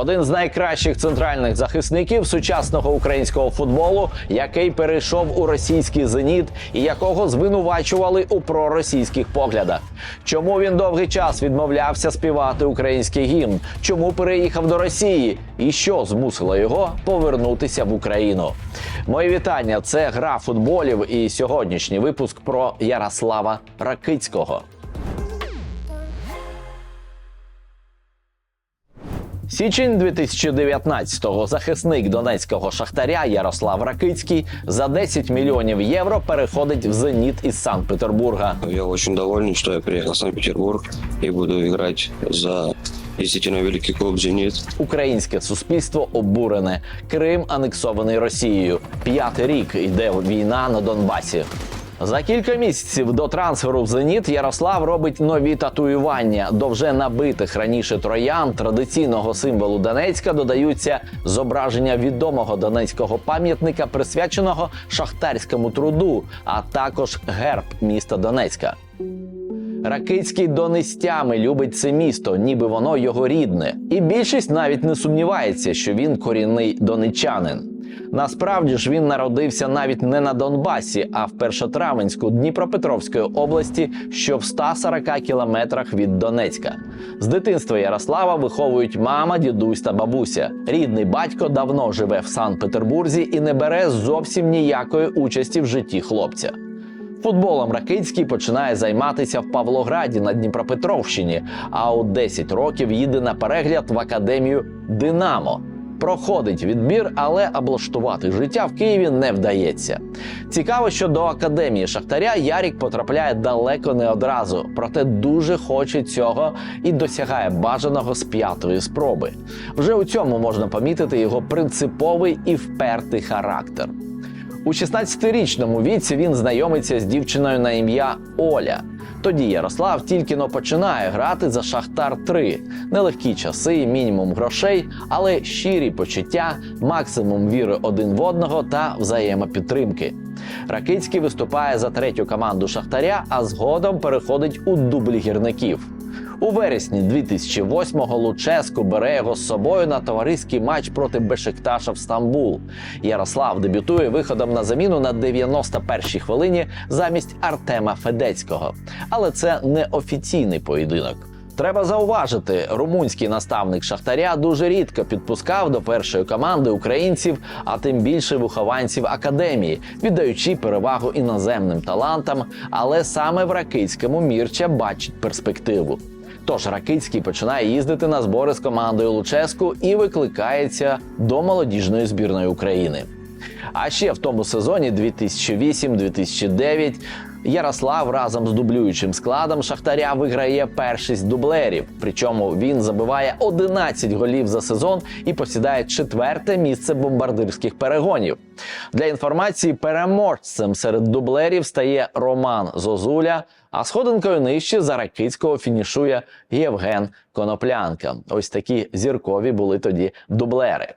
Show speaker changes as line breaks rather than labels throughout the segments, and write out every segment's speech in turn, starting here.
Один з найкращих центральних захисників сучасного українського футболу, який перейшов у російський зеніт і якого звинувачували у проросійських поглядах. Чому він довгий час відмовлявся співати український гімн? Чому переїхав до Росії? І що змусило його повернутися в Україну? Мої вітання. Це гра футболів і сьогоднішній випуск про Ярослава Ракицького. Січень 2019-го захисник донецького шахтаря Ярослав Ракицький за 10 мільйонів євро переходить в зеніт із Санкт-Петербурга.
Я очень доволен, что я приехал в Санкт-Петербург и буду играть за действительно великий клуб «Зенит».
Українське суспільство обурене. Крим анексований Росією. П'ятий рік йде війна на Донбасі. За кілька місяців до трансферу в Зеніт Ярослав робить нові татуювання. До вже набитих раніше троян традиційного символу Донецька додаються зображення відомого донецького пам'ятника, присвяченого шахтарському труду, а також герб міста Донецька. Ракицький донестями любить це місто, ніби воно його рідне. І більшість навіть не сумнівається, що він корінний донечанин. Насправді ж він народився навіть не на Донбасі, а в Першотравенську Дніпропетровської області, що в 140 кілометрах від Донецька. З дитинства Ярослава виховують мама, дідусь та бабуся. Рідний батько давно живе в Санкт-Петербурзі і не бере зовсім ніякої участі в житті хлопця. Футболом Ракицький починає займатися в Павлограді на Дніпропетровщині, а у 10 років їде на перегляд в академію Динамо. Проходить відбір, але облаштувати життя в Києві не вдається. Цікаво, що до академії Шахтаря Ярік потрапляє далеко не одразу, проте дуже хоче цього і досягає бажаного з п'ятої спроби. Вже у цьому можна помітити його принциповий і впертий характер. У 16-річному віці він знайомиться з дівчиною на ім'я Оля. Тоді Ярослав тільки но починає грати за Шахтар 3 Нелегкі часи, мінімум грошей, але щирі почуття, максимум віри один в одного та взаємопідтримки. Ракицький виступає за третю команду Шахтаря, а згодом переходить у дублі гірників. У вересні 2008-го Луческу бере його з собою на товариський матч проти Бешикташа в Стамбул. Ярослав дебютує виходом на заміну на 91-й хвилині замість Артема Федецького. Але це не офіційний поєдинок. Треба зауважити, румунський наставник Шахтаря дуже рідко підпускав до першої команди українців, а тим більше вихованців академії, віддаючи перевагу іноземним талантам. Але саме в Ракицькому Мірча бачить перспективу. Тож Ракицький починає їздити на збори з командою Луческу і викликається до молодіжної збірної України. А ще в тому сезоні 2008-2009 Ярослав разом з дублюючим складом Шахтаря виграє першість дублерів. Причому він забиває 11 голів за сезон і посідає четверте місце бомбардирських перегонів. Для інформації переможцем серед дублерів стає Роман Зозуля. А сходинкою нижче за Ракицького фінішує Євген Коноплянка. Ось такі зіркові були тоді дублери.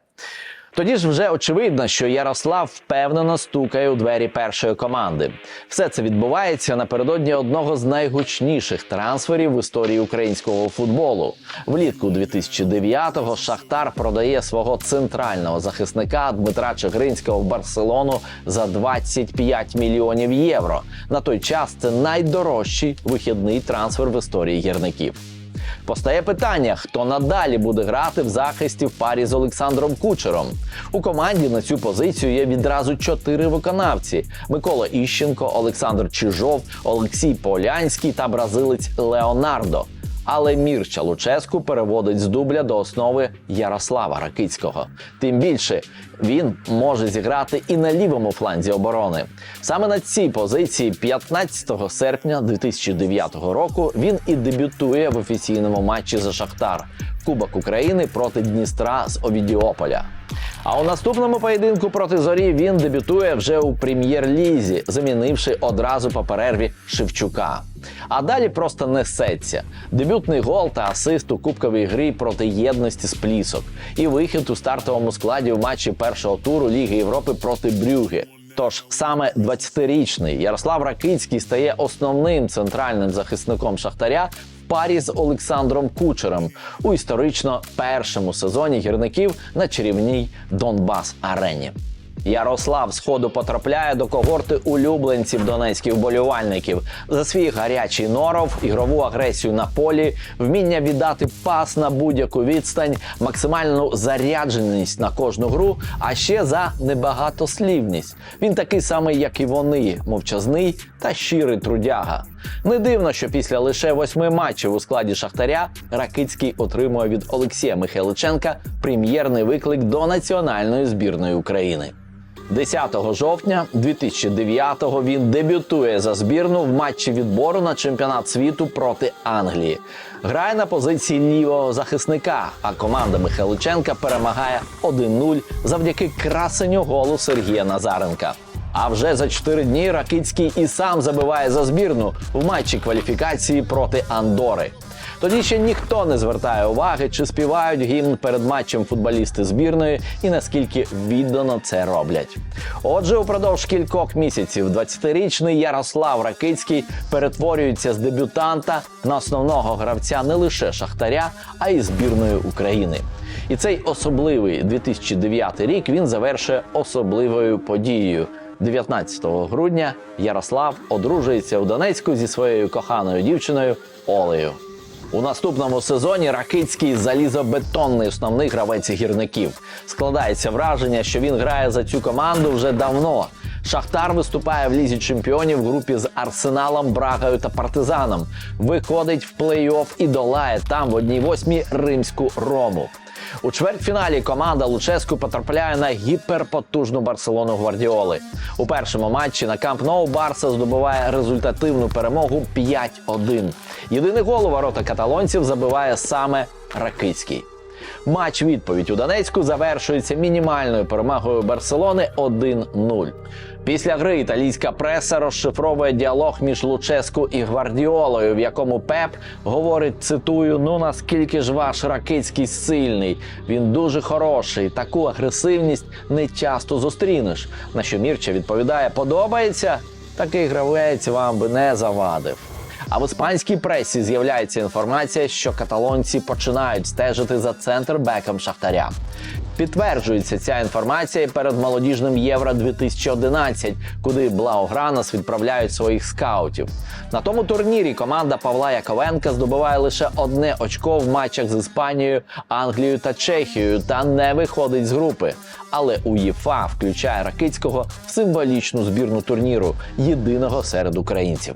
Тоді ж вже очевидно, що Ярослав впевнено стукає у двері першої команди. Все це відбувається напередодні одного з найгучніших трансферів в історії українського футболу. Влітку 2009-го Шахтар продає свого центрального захисника Дмитра Чигринського в Барселону за 25 мільйонів євро. На той час це найдорожчий вихідний трансфер в історії гірників. Постає питання, хто надалі буде грати в захисті в парі з Олександром Кучером. У команді на цю позицію є відразу чотири виконавці: Микола Іщенко, Олександр Чижов, Олексій Полянський та бразилець Леонардо. Але Мірча Луческу переводить з дубля до основи Ярослава Ракицького. Тим більше він може зіграти і на лівому фланзі оборони. Саме на цій позиції, 15 серпня 2009 року, він і дебютує в офіційному матчі за Шахтар Кубок України проти Дністра з Овідіополя. А у наступному поєдинку проти зорі він дебютує вже у прем'єр-лізі, замінивши одразу по перерві Шевчука. А далі просто несеться. Дебютний гол та асист у кубковій грі проти єдності з плісок. І вихід у стартовому складі в матчі першого туру Ліги Європи проти Брюге. Тож саме 20-річний Ярослав Ракицький стає основним центральним захисником Шахтаря парі з Олександром Кучером у історично першому сезоні гірників на чарівній Донбас арені. Ярослав сходу потрапляє до когорти улюбленців донецьких вболівальників за свій гарячий норов, ігрову агресію на полі, вміння віддати пас на будь-яку відстань, максимальну зарядженість на кожну гру, а ще за небагатослівність. Він такий самий, як і вони, мовчазний та щирий трудяга. Не дивно, що після лише восьми матчів у складі Шахтаря Ракицький отримує від Олексія Михайличенка прем'єрний виклик до національної збірної України. 10 жовтня 2009-го він дебютує за збірну в матчі відбору на чемпіонат світу проти Англії. Грає на позиції лівого захисника, а команда Михайличенка перемагає 1-0 завдяки красенню голу Сергія Назаренка. А вже за 4 дні Ракицький і сам забиває за збірну в матчі кваліфікації проти Андори. Тоді ще ніхто не звертає уваги, чи співають гімн перед матчем футболісти збірної і наскільки віддано це роблять. Отже, упродовж кількох місяців 20-річний Ярослав Ракицький перетворюється з дебютанта на основного гравця не лише Шахтаря, а й збірної України. І цей особливий 2009 рік він завершує особливою подією. 19 грудня Ярослав одружується у Донецьку зі своєю коханою дівчиною Олею. У наступному сезоні Ракицький залізобетонний основний гравець гірників. Складається враження, що він грає за цю команду вже давно. Шахтар виступає в лізі чемпіонів в групі з Арсеналом, Брагою та Партизаном. Виходить в плей-офф і долає там в одній восьмій римську рому. У чвертьфіналі команда Луческу потрапляє на гіперпотужну Барселону Гвардіоли. У першому матчі на Камп Ноу Барса здобуває результативну перемогу 5-1. Єдиний гол у ворота каталонців забиває саме Ракицький. Матч відповідь у Донецьку завершується мінімальною перемогою Барселони 1-0. Після гри італійська преса розшифровує діалог між Луческу і Гвардіолою, в якому Пеп говорить: цитую: ну наскільки ж ваш ракицький сильний, він дуже хороший. Таку агресивність не часто зустрінеш. На що Мірча відповідає: подобається? Такий гравець вам би не завадив. А в іспанській пресі з'являється інформація, що каталонці починають стежити за центр беком Шахтаря. Підтверджується ця інформація перед молодіжним Євро 2011, куди Блаугранас відправляють своїх скаутів. На тому турнірі команда Павла Яковенка здобуває лише одне очко в матчах з Іспанією, Англією та Чехією та не виходить з групи. Але УЄФА включає Ракицького в символічну збірну турніру, єдиного серед українців.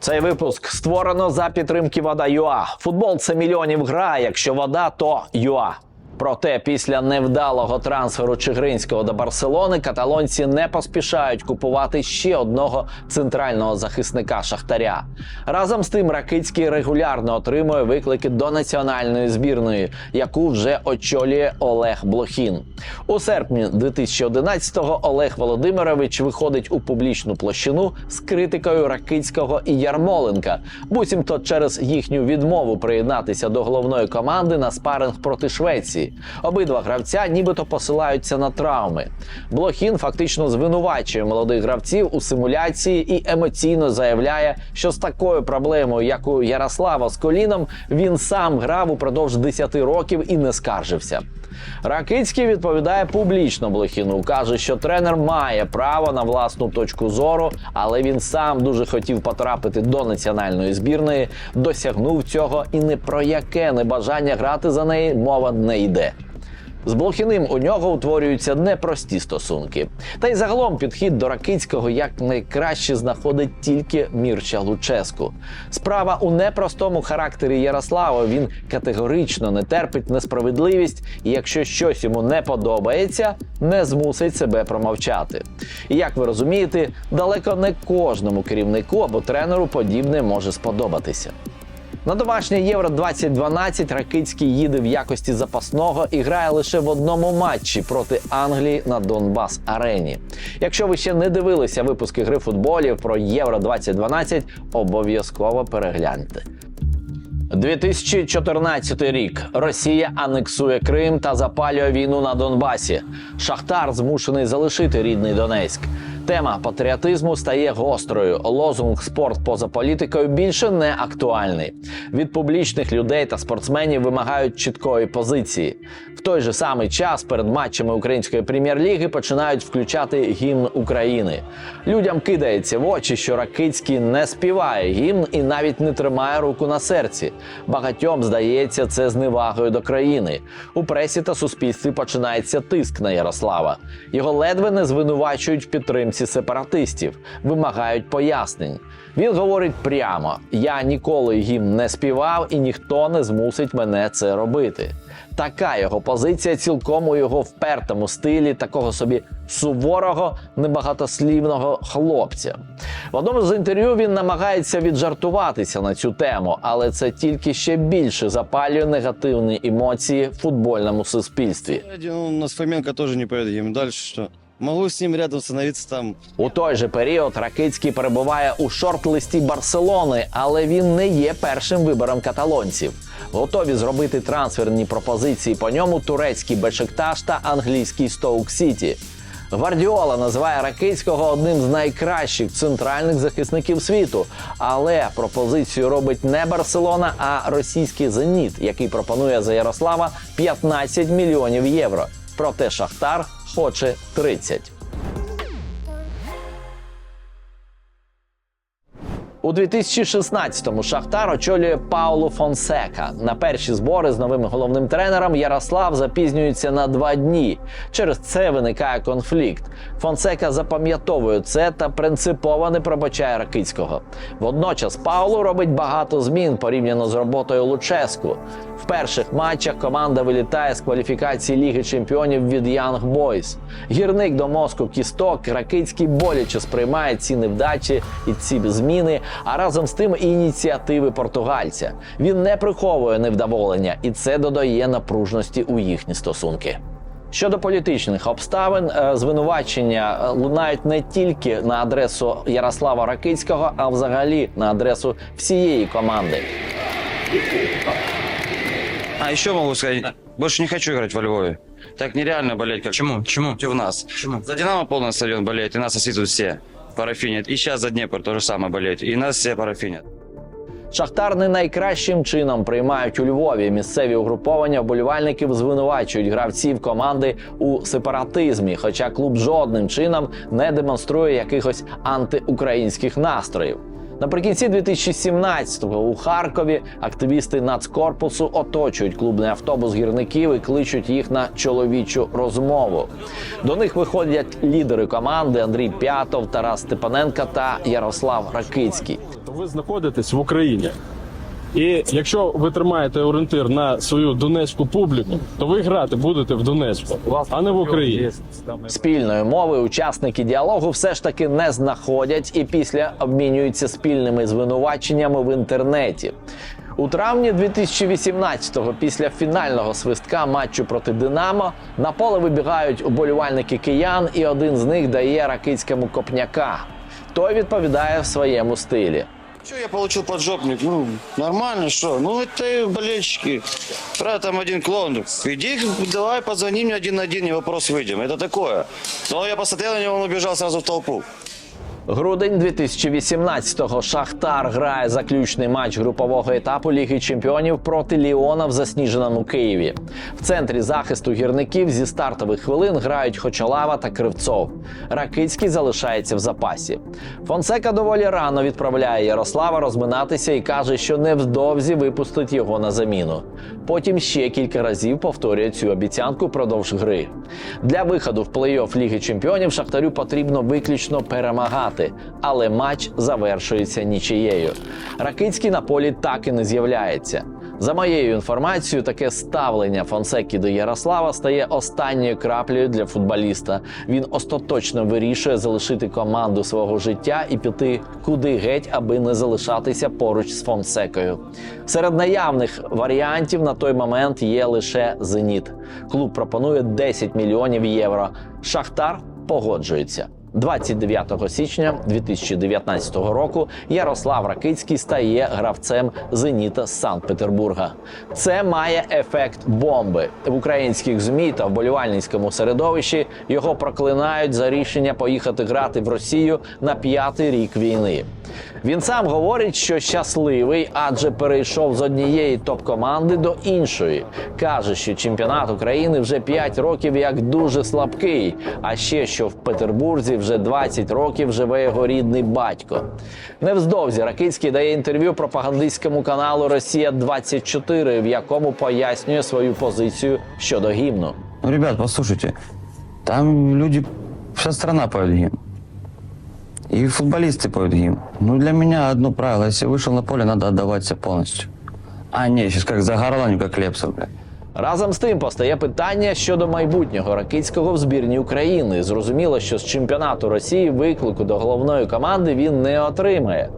Цей випуск створено за підтримки Вода ЮА. Футбол це мільйонів гра. Якщо вода, то ЮА. Проте після невдалого трансферу Чигринського до Барселони каталонці не поспішають купувати ще одного центрального захисника Шахтаря. Разом з тим Ракицький регулярно отримує виклики до національної збірної, яку вже очолює Олег Блохін. У серпні 2011-го Олег Володимирович виходить у публічну площину з критикою Ракицького і Ярмоленка, буцімто через їхню відмову приєднатися до головної команди на спаринг проти Швеції. Обидва гравця нібито посилаються на травми. Блохін фактично звинувачує молодих гравців у симуляції і емоційно заявляє, що з такою проблемою, як у Ярослава з коліном, він сам грав упродовж 10 років і не скаржився. Ракицький відповідає публічно Блохіну. каже, що тренер має право на власну точку зору, але він сам дуже хотів потрапити до національної збірної, досягнув цього, і не про яке небажання грати за неї мова не йде. З Блохіним у нього утворюються непрості стосунки. Та й загалом підхід до Ракицького як найкраще знаходить тільки Мірча Луческу. Справа у непростому характері Ярослава. Він категорично не терпить несправедливість, і якщо щось йому не подобається, не змусить себе промовчати. І як ви розумієте, далеко не кожному керівнику або тренеру подібне може сподобатися. На домашнє Євро 2012 Ракицький їде в якості запасного і грає лише в одному матчі проти Англії на Донбас Арені. Якщо ви ще не дивилися випуски гри футболів про Євро 2012, обов'язково перегляньте. 2014 рік Росія анексує Крим та запалює війну на Донбасі. Шахтар змушений залишити рідний Донецьк. Тема патріотизму стає гострою. Лозунг спорт поза політикою більше не актуальний. Від публічних людей та спортсменів вимагають чіткої позиції. В той же самий час перед матчами української прем'єр-ліги починають включати гімн України. Людям кидається в очі, що Ракицький не співає гімн і навіть не тримає руку на серці. Багатьом здається це зневагою до країни. У пресі та суспільстві починається тиск на Ярослава. Його ледве не звинувачують в підтримці сепаратистів, вимагають пояснень. Він говорить прямо: я ніколи гімн не співав, і ніхто не змусить мене це робити. Така його позиція цілком у його впертому стилі такого собі суворого, небагатослівного хлопця. В одному з інтерв'ю він намагається віджартуватися на цю тему, але це тільки ще більше запалює негативні емоції в футбольному суспільстві.
У нас Фоменко теж не поїде Им дальше что? Могу с ним рядом становиться там.
У той же період Ракицький перебуває у шорт-листі Барселони, але він не є першим вибором каталонців. Готові зробити трансферні пропозиції по ньому турецький Бешикташ та англійський Стоук Сіті. Гвардіола називає Ракицького одним з найкращих центральних захисників світу. Але пропозицію робить не Барселона, а російський Зеніт, який пропонує за Ярослава 15 мільйонів євро. Проте Шахтар хоче 30. У 2016-му Шахтар очолює Пауло Фонсека. На перші збори з новим головним тренером Ярослав запізнюється на два дні. Через це виникає конфлікт. Фонсека запам'ятовує це та принципово не пробачає Ракицького. Водночас Пауло робить багато змін порівняно з роботою Луческу. В перших матчах команда вилітає з кваліфікації Ліги Чемпіонів від Young Boys. Гірник до мозку кісток Ракицький боляче сприймає ці невдачі і ці зміни, а разом з тим і ініціативи португальця. Він не приховує невдоволення, і це додає напружності у їхні стосунки. Щодо політичних обставин, е, звинувачення е, лунають не тільки на адресу Ярослава Ракицького, а взагалі на адресу всієї команди.
А еще могу сказать, больше не хочу играть во Львове. Так нереально болеть, как
Чему? Чему?
у нас.
Почему?
За Динамо полный стадион болеет, и нас освистывают все. Парафинят. І зараз за Дніпро теж саме боліють. І нас всі парафинят.
Шахтар не найкращим чином приймають у Львові. Місцеві угруповання вболівальників звинувачують гравців команди у сепаратизмі, хоча клуб жодним чином не демонструє якихось антиукраїнських настроїв. Наприкінці 2017-го у Харкові активісти нацкорпусу оточують клубний автобус гірників і кличуть їх на чоловічу розмову. До них виходять лідери команди Андрій П'ятов, Тарас Степаненка та Ярослав Ракицький.
ви знаходитесь в Україні. І якщо ви тримаєте орієнтир на свою донецьку публіку, то ви грати будете в Донецьку, а не в Україні.
Спільної мови учасники діалогу все ж таки не знаходять і після обмінюються спільними звинуваченнями в інтернеті. У травні 2018-го, після фінального свистка матчу проти Динамо, на поле вибігають уболівальники киян, і один з них дає ракицькому копняка. Той відповідає в своєму стилі.
Че я получил поджопник? Ну, нормально, что? Ну, это болельщики. Правда, там один клоун. Иди, давай, позвони мне один на один, не вопрос, выйдем. Это такое. Но я посмотрел на него, он убежал сразу в толпу.
Грудень 2018-го Шахтар грає заключний матч групового етапу Ліги Чемпіонів проти Ліона в засніженому Києві. В центрі захисту гірників зі стартових хвилин грають Хочалава та Кривцов. Ракицький залишається в запасі. Фонсека доволі рано відправляє Ярослава розминатися і каже, що невдовзі випустить його на заміну. Потім ще кілька разів повторює цю обіцянку впродовж гри. Для виходу в плей-офф Ліги Чемпіонів Шахтарю потрібно виключно перемагати, але матч завершується нічиєю. Ракицький на полі так і не з'являється. За моєю інформацією, таке ставлення Фонсекі до Ярослава стає останньою краплею для футболіста. Він остаточно вирішує залишити команду свого життя і піти куди геть, аби не залишатися поруч з Фонсекою. Серед наявних варіантів на той момент є лише Зеніт. Клуб пропонує 10 мільйонів євро. Шахтар погоджується. 29 січня 2019 року Ярослав Ракицький стає гравцем Зеніта з Санкт-Петербурга. Це має ефект бомби в українських змі та вболівальницькому середовищі. Його проклинають за рішення поїхати грати в Росію на п'ятий рік війни. Він сам говорить, що щасливий, адже перейшов з однієї топ-команди до іншої. каже, що чемпіонат України вже 5 років як дуже слабкий. А ще що в Петербурзі вже 20 років живе його рідний батько. Невздовзі Ракицький дає інтерв'ю пропагандистському каналу Росія 24 в якому пояснює свою позицію щодо гімну.
Ну, ребят, послушайте, там люди, вся страна поет гимн. И футболисты поют гимн. Ну, для меня одно правило, если вышел на поле, надо отдавать все полностью. А, не, сейчас как за горланю, как Лепсов, бля.
Разом з тим постає питання щодо майбутнього Ракицького в збірні України. Зрозуміло, що з чемпіонату Росії виклику до головної команди він не отримає.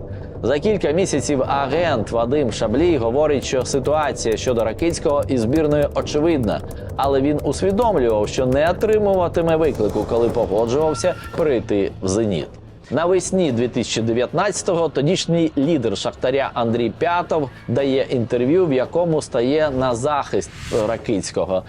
За кілька місяців агент Вадим Шаблій говорить, що ситуація щодо Ракицького і збірної очевидна, але він усвідомлював, що не отримуватиме виклику, коли погоджувався перейти в зеніт. Навесні 2019-го тодішній лідер Шахтаря Андрій П'ятов дає інтерв'ю, в якому стає на захист Ракицького.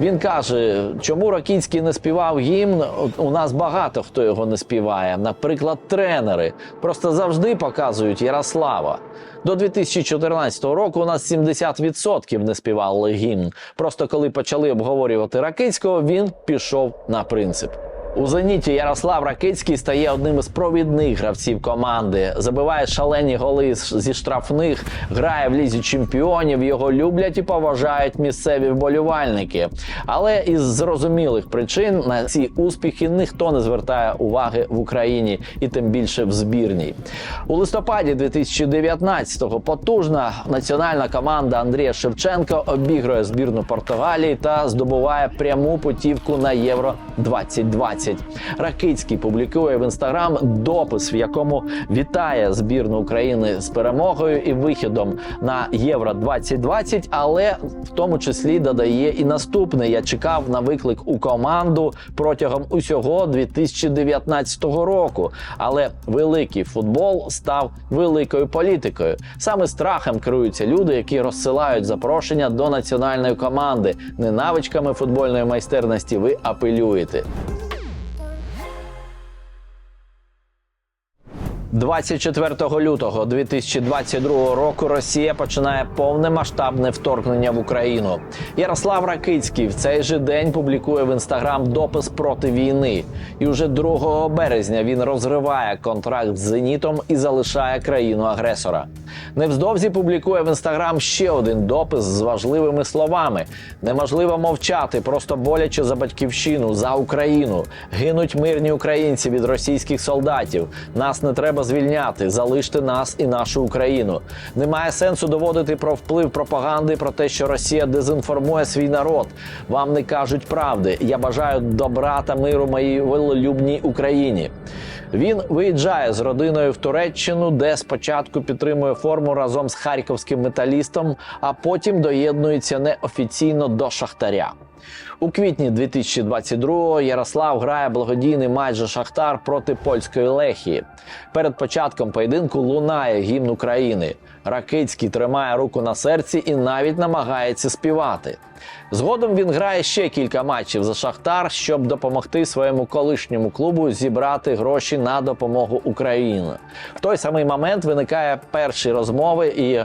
Він каже, чому Ракицький не співав гімн. У нас багато хто його не співає. Наприклад, тренери просто завжди показують Ярослава. До 2014 року у нас 70% не співали гімн. Просто коли почали обговорювати Ракицького, він пішов на принцип. У зеніті Ярослав Ракицький стає одним із провідних гравців команди. Забиває шалені голи зі штрафних, грає в лізі чемпіонів. Його люблять і поважають місцеві вболівальники. Але із зрозумілих причин на ці успіхи ніхто не звертає уваги в Україні і тим більше в збірній. У листопаді 2019-го потужна національна команда Андрія Шевченка обігрує збірну Португалії та здобуває пряму путівку на Євро 2020. Ракицький публікує в інстаграм допис, в якому вітає збірну України з перемогою і вихідом на Євро 2020, але в тому числі додає і наступне: я чекав на виклик у команду протягом усього 2019 року. Але великий футбол став великою політикою. Саме страхом керуються люди, які розсилають запрошення до національної команди. Не навичками футбольної майстерності ви апелюєте. 24 лютого 2022 року Росія починає повномасштабне вторгнення в Україну. Ярослав Ракицький в цей же день публікує в інстаграм допис проти війни. І вже 2 березня він розриває контракт з Зенітом і залишає країну агресора. Невздовзі публікує в інстаграм ще один допис з важливими словами: неможливо мовчати, просто боляче за батьківщину, за Україну. Гинуть мирні українці від російських солдатів. Нас не треба звільняти, залиште нас і нашу Україну. Немає сенсу доводити про вплив пропаганди про те, що Росія дезінформує свій народ. Вам не кажуть правди. Я бажаю добра та миру моїй волелюбній Україні. Він виїжджає з родиною в Туреччину, де спочатку підтримує форму разом з харківським металістом, а потім доєднується неофіційно до Шахтаря. У квітні 2022-го Ярослав грає благодійний за Шахтар проти польської Лехії. Перед початком поєдинку лунає гімн України. Ракицький тримає руку на серці і навіть намагається співати. Згодом він грає ще кілька матчів за Шахтар, щоб допомогти своєму колишньому клубу зібрати гроші на допомогу Україні. В той самий момент виникає перші розмови і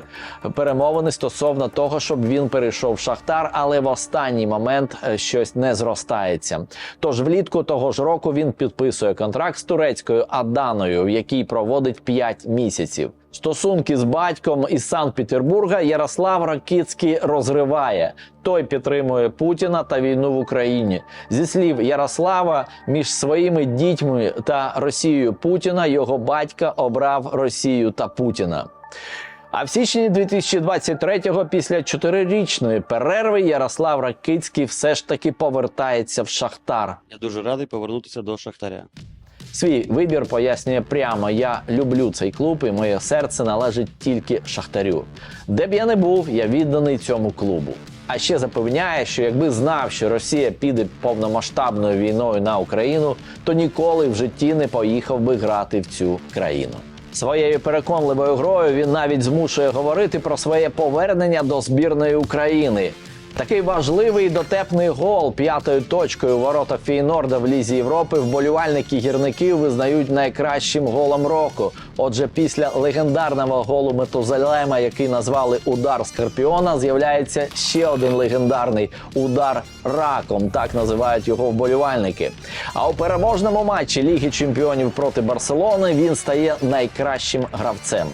перемовини стосовно того, щоб він перейшов в Шахтар, але в останній момент е, щось не зростається. Тож влітку того ж року він підписує контракт з турецькою Аданою, в якій проводить 5 місяців. Стосунки з батьком із Санкт-Петербурга Ярослав Ракицький розриває. Той підтримує Путіна та війну в Україні. Зі слів Ярослава, між своїми дітьми та Росією Путіна його батька обрав Росію та Путіна. А в січні 2023-го, після чотирирічної перерви, Ярослав Ракицький все ж таки повертається в Шахтар.
Я дуже радий повернутися до Шахтаря.
Свій вибір пояснює прямо: я люблю цей клуб, і моє серце належить тільки шахтарю. Де б я не був, я відданий цьому клубу. А ще запевняє, що якби знав, що Росія піде повномасштабною війною на Україну, то ніколи в житті не поїхав би грати в цю країну. Своєю переконливою грою він навіть змушує говорити про своє повернення до збірної України. Такий важливий дотепний гол п'ятою точкою ворота Фейнорда в Лізі Європи вболівальники гірників визнають найкращим голом року. Отже, після легендарного голу Метузалема, який назвали удар Скорпіона, з'являється ще один легендарний удар раком. Так називають його вболівальники. А у переможному матчі Ліги Чемпіонів проти Барселони він стає найкращим гравцем.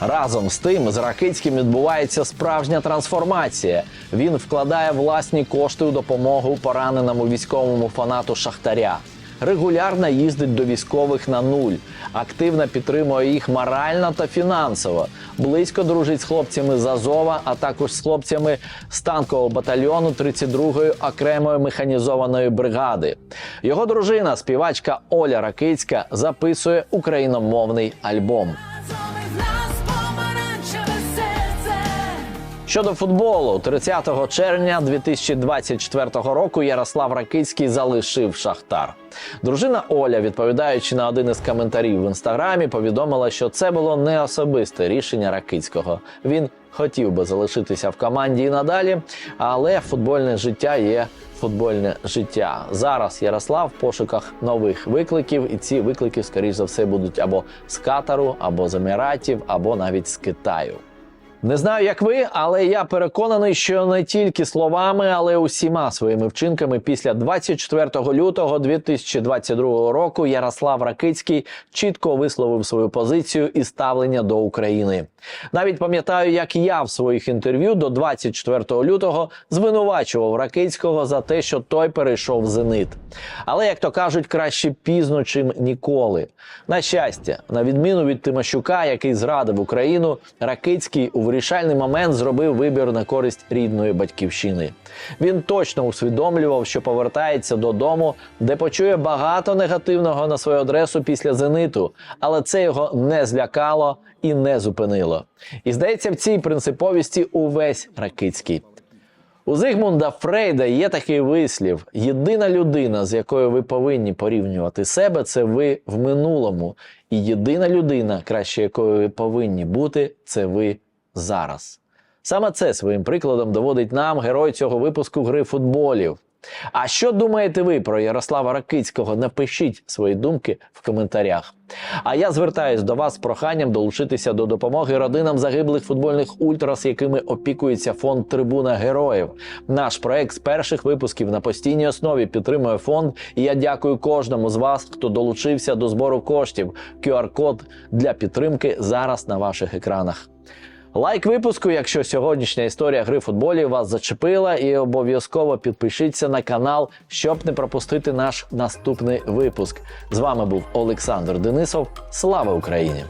Разом з тим з Ракицьким відбувається справжня трансформація. Він вкладає власні кошти у допомогу пораненому військовому фанату Шахтаря. Регулярно їздить до військових на нуль, активно підтримує їх морально та фінансово. Близько дружить з хлопцями з Азова, а також з хлопцями з танкового батальйону 32-ї окремої механізованої бригади. Його дружина, співачка Оля Ракицька, записує україномовний альбом. Щодо футболу, 30 червня 2024 року Ярослав Ракицький залишив Шахтар. Дружина Оля, відповідаючи на один із коментарів в інстаграмі, повідомила, що це було не особисте рішення Ракицького. Він хотів би залишитися в команді і надалі, але футбольне життя є футбольне життя. Зараз Ярослав в пошуках нових викликів, і ці виклики, скоріш за все, будуть або з Катару, або з Еміратів, або навіть з Китаю. Не знаю, як ви, але я переконаний, що не тільки словами, але усіма своїми вчинками після 24 лютого 2022 року Ярослав Ракицький чітко висловив свою позицію і ставлення до України. Навіть пам'ятаю, як я в своїх інтерв'ю до 24 лютого звинувачував Ракицького за те, що той перейшов зенит. Але як то кажуть, краще пізно, чим ніколи. На щастя, на відміну від Тимощука, який зрадив Україну, Ракицький у вирішальний момент зробив вибір на користь рідної батьківщини. Він точно усвідомлював, що повертається додому, де почує багато негативного на свою адресу після зениту, але це його не злякало і не зупинило. І здається, в цій принциповісті увесь Ракицький. У Зигмунда Фрейда є такий вислів: єдина людина, з якою ви повинні порівнювати себе, це ви в минулому. І єдина людина, краще якою ви повинні бути, це ви зараз. Саме це своїм прикладом доводить нам герой цього випуску гри футболів. А що думаєте ви про Ярослава Ракицького? Напишіть свої думки в коментарях. А я звертаюсь до вас з проханням долучитися до допомоги родинам загиблих футбольних ультрас, якими опікується фонд Трибуна Героїв. Наш проект з перших випусків на постійній основі підтримує фонд. І я дякую кожному з вас, хто долучився до збору коштів. QR-код для підтримки зараз на ваших екранах. Лайк випуску, якщо сьогоднішня історія гри футболі вас зачепила, і обов'язково підпишіться на канал, щоб не пропустити наш наступний випуск. З вами був Олександр Денисов. Слава Україні!